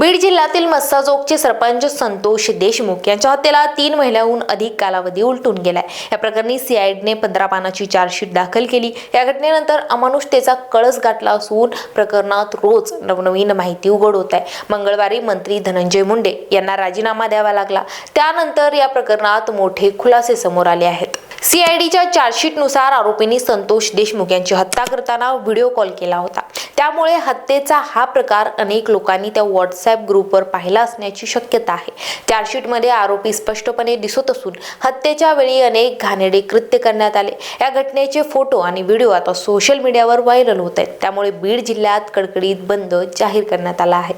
बीड जिल्ह्यातील मस्साजोगचे सरपंच संतोष देशमुख यांच्या हत्येला तीन महिन्याहून अधिक कालावधी उलटून गेलाय. या प्रकरणी सीआयडीने पंधरा पानाची चार्जशीट दाखल केली. या घटनेनंतर अमानुषतेचा कळस गाठला असून प्रकरणात रोज नवनवीन माहिती उघड होत आहे. मंगळवारी मंत्री धनंजय मुंडे यांना राजीनामा द्यावा लागला. त्यानंतर या प्रकरणात मोठे खुलासे समोर आले आहेत. सीआयडीच्या चार्जशीटनुसार आरोपींनी संतोष देशमुख यांची हत्या करताना व्हिडिओ कॉल केला होता. त्यामुळे हत्येचा हा प्रकार अनेक लोकांनी त्या व्हॉट्सॲप ग्रुपवर पाहिला असण्याची शक्यता आहे. चार्जशीटमध्ये आरोपी स्पष्टपणे दिसत असून हत्येच्या वेळी अनेक घाणेडे कृत्य करण्यात आले. या घटनेचे फोटो आणि व्हिडिओ आता सोशल मीडियावर व्हायरल होत आहेत. त्यामुळे बीड जिल्ह्यात कडकडीत बंद जाहीर करण्यात आला आहे.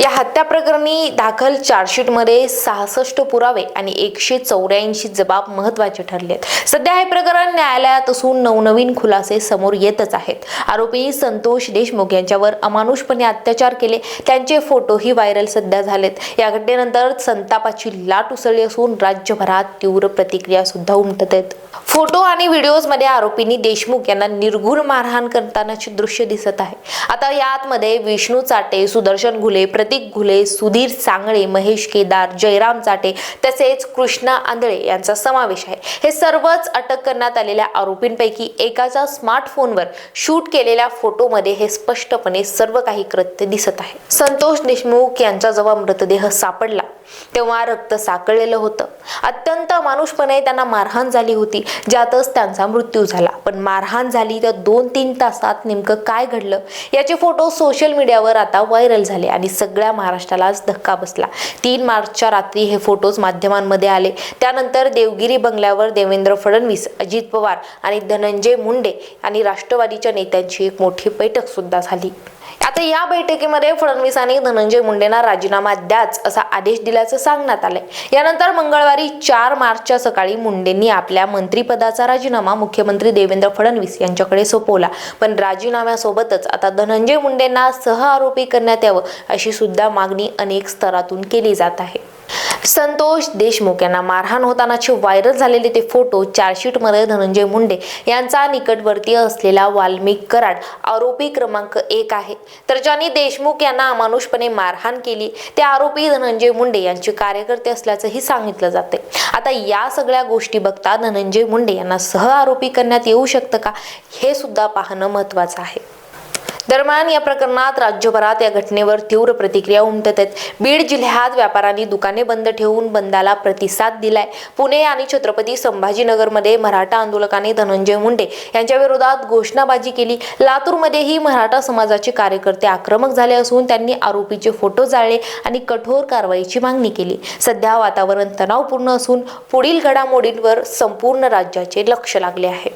या हत्या प्रकरणी दाखल चार्जशीटमध्ये सहासष्ट पुरावे आणि एकशे चौऱ्याऐंशी जबाब महत्त्वाचे ठरले आहेत सध्या हे प्रकरण न्यायालयात असून नवनवीन खुलासे समोर येतच आहेत. आरोपी संतोष देशमुख यांच्यावर अमानुषपणे अत्याचार केले. त्यांचे फोटोही व्हायरल सध्या झालेत. या घटनेनंतर संतापाची लाट उसळली असून राज्यभरात तीव्र प्रतिक्रिया सुद्धा उमटत आहेत. फोटो आणि व्हिडिओजमध्ये आरोपींनी देशमुख यांना निर्घुण मारहाण करतानाचे दृश्य दिसत आहे. आता यातमध्ये विष्णू चाटे सुदर्शन घुले प्रतीक घुले सुधीर सांगळे महेश केदार जयराम चाटे तसेच कृष्णा आंधळे यांचा समावेश आहे. हे सर्वच अटक करण्यात आलेल्या आरोपींपैकी एकाच्या स्मार्टफोनवर शूट केलेल्या फोटोमध्ये हे स्पष्टपणे सर्व काही कृत्य दिसत आहे. संतोष देशमुख यांचा जेव्हा मृतदेह सापडला तेव्हा रक्त साकळलेलं होतं. अत्यंत माणूसपणे त्यांना मारहाण झाली होती ज्यातच त्यांचा मृत्यू झाला. पण मारहाण झाली तर दोन तीन तासात नेमकं काय घडलं याचे फोटो सोशल मीडियावर आता व्हायरल झाले आणि सगळ्या महाराष्ट्रालाच धक्का बसला. तीन मार्चच्या रात्री हे फोटोज माध्यमांमध्ये आले. त्यानंतर देवगिरी बंगल्यावर देवेंद्र फडणवीस अजित पवार आणि धनंजय मुंडे आणि राष्ट्रवादीच्या नेत्यांची एक मोठी बैठक सुद्धा झाली. आता या बैठकीमध्ये फडणवीसांनी धनंजय मुंडेंना राजीनामा द्याच असा आदेश दिल्याचं सांगण्यात आलंय. यानंतर मंगळवारी चार मार्चच्या सकाळी मुंडेंनी आपल्या मंत्रिपदाचा राजीनामा मुख्यमंत्री देवेंद्र फडणवीस यांच्याकडे सोपवला. पण राजीनाम्यासोबतच आता धनंजय मुंडेंना सह आरोपी करण्यात यावं अशी सुद्धा मागणी अनेक स्तरातून केली जात आहे. संतोष देशमुख यांना मारहाण होतानाचे व्हायरल झालेले ते फोटो चार्जशीटमध्ये धनंजय मुंडे यांचा निकटवर्तीय असलेला वाल्मिक कराड आरोपी क्रमांक एक आहे. तर ज्यांनी देशमुख यांना अमानुषपणे मारहाण केली ते आरोपी धनंजय मुंडे यांचे कार्यकर्ते असल्याचंही सांगितलं जाते आता या सगळ्या गोष्टी बघता धनंजय मुंडे यांना सह आरोपी करण्यात येऊ शकतं का हे सुद्धा पाहणं महत्त्वाचं आहे. दरम्यान या प्रकरणात राज्यभरात या घटनेवर तीव्र प्रतिक्रिया उमटत आहेत बीड जिल्ह्यात व्यापाऱ्यांनी दुकाने बंद ठेवून बंदाला प्रतिसाद दिलाय. पुणे आणि छत्रपती संभाजीनगरमध्ये मराठा आंदोलकांनी धनंजय मुंडे यांच्या विरोधात घोषणाबाजी केली. लातूरमध्येही मराठा समाजाचे कार्यकर्ते आक्रमक झाले असून त्यांनी आरोपीचे फोटो जाळले आणि कठोर कारवाईची मागणी केली. सध्या वातावरण तणावपूर्ण असून पुढील घडामोडींवर संपूर्ण राज्याचे लक्ष लागले आहे.